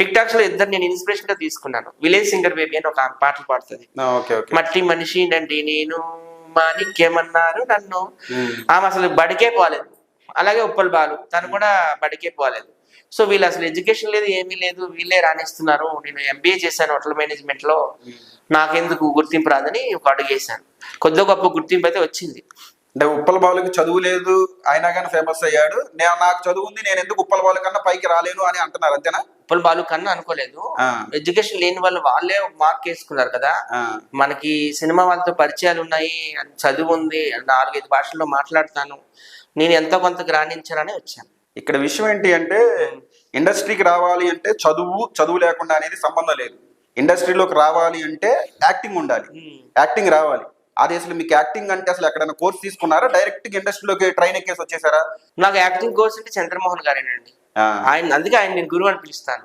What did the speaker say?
Tick టాక్స్లో ఇద్దరు నేను ఇన్స్పిరేషన్గా తీసుకున్నాను. విలేజ్ సింగర్ బేబీ అని ఒక పాటలు పాడుతుంది. మట్టి మనిషి నండి నేను మాణిక్యమన్నారు నన్ను. ఆమె అసలు బడికే పోలేదు. అలాగే ఉప్పల్ బాలు తను కూడా బడికే పోలేదు. సో వీళ్ళు అసలు ఎడ్యుకేషన్ లేదు ఏమీ లేదు వీళ్ళే రాణిస్తున్నారు. నేను ఎంబీఏ చేశాను హోటల్ మేనేజ్మెంట్లో. నాకెందుకు గుర్తింపు రాదని ఒక అడుగు వేశాను కొద్ది గొప్ప గుర్తింపు అయితే వచ్చింది. అంటే ఉప్పల బాలుకి చదువు లేదు అయినా కానీ ఫేమస్ అయ్యాడు. నేను నాకు చదువు ఉంది నేను ఎందుకు ఉప్పల బాలు కన్నా పైకి రాలేను అని అంటున్నారు అంతేనా? ఉప్పల్ బాలు కన్నా అనుకోలేదు. ఎడ్యుకేషన్ లేని వాళ్ళు వాళ్ళే ఒక మార్క్ వేసుకున్నారు కదా. మనకి సినిమా వాళ్ళతో పరిచయాలు ఉన్నాయి చదువు ఉంది నాలుగైదు భాషల్లో మాట్లాడతాను నేను ఎంతో కొంత గ్రాణించాలని వచ్చాను. ఇక్కడ విషయం ఏంటి అంటే ఇండస్ట్రీకి రావాలి అంటే చదువు చదువు లేకుండా అనేది సంబంధం లేదు. ఇండస్ట్రీలోకి రావాలి అంటే యాక్టింగ్ ఉండాలి. యాక్టింగ్ రావాలి. అది అసలు మీకు యాక్టింగ్ అంటే అసలు ఎక్కడైనా కోర్స్ తీసుకున్నారా? డైరెక్ట్ ఇండస్ట్రీలోకి ట్రైన్ ఎక్కేసి వచ్చేసారా? నాకు యాక్టింగ్ కోర్స్ అంటే చంద్రమోహన్ గారేనండి. ఆయన అందుకే ఆయన నేను గురువు అని పిలుస్తాను.